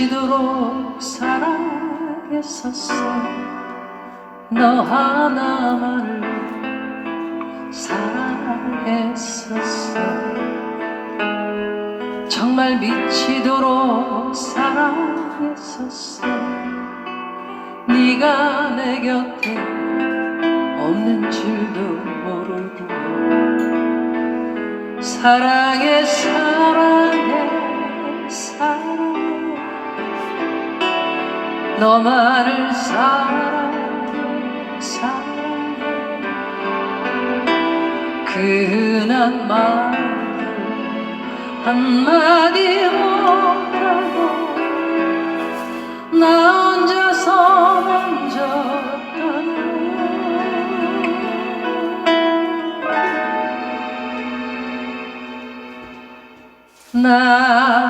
미치도록 사랑했었어. 너 하나만을 사랑했었어. 정말 미치도록 사랑했었어. 네가 내 곁에 없는 줄도 모르고 사랑의 사랑 너만을 사랑해 사랑해. 그흔한 말 한마디 못하고 나 혼자서 먼저 떠나 나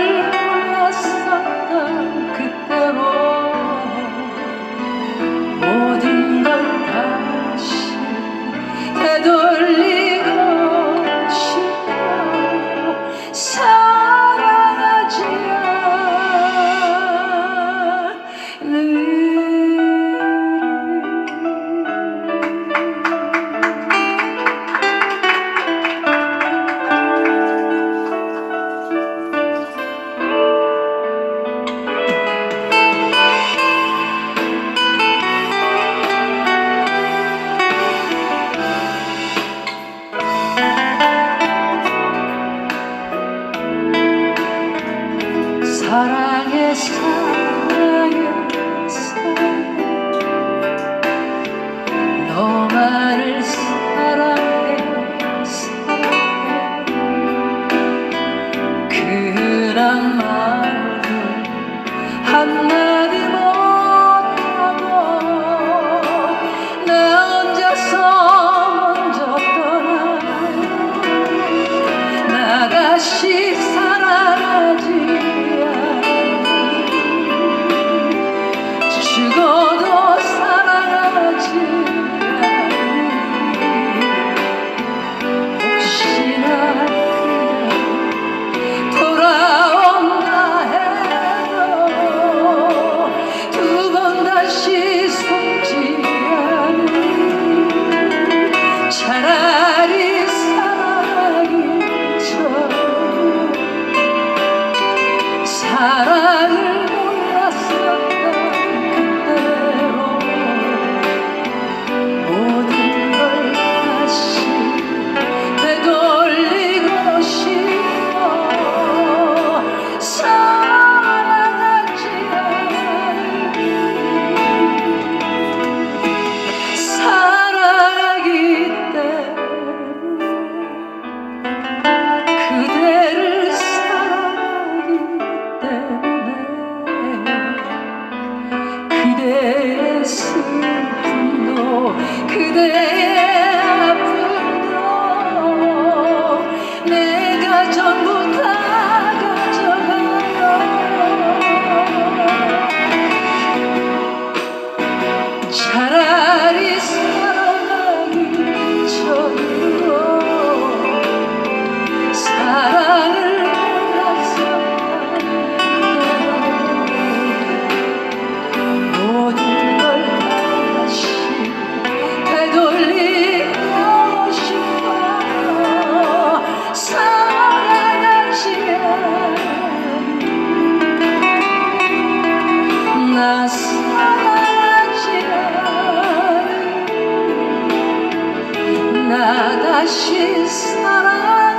So. 나 다시 사랑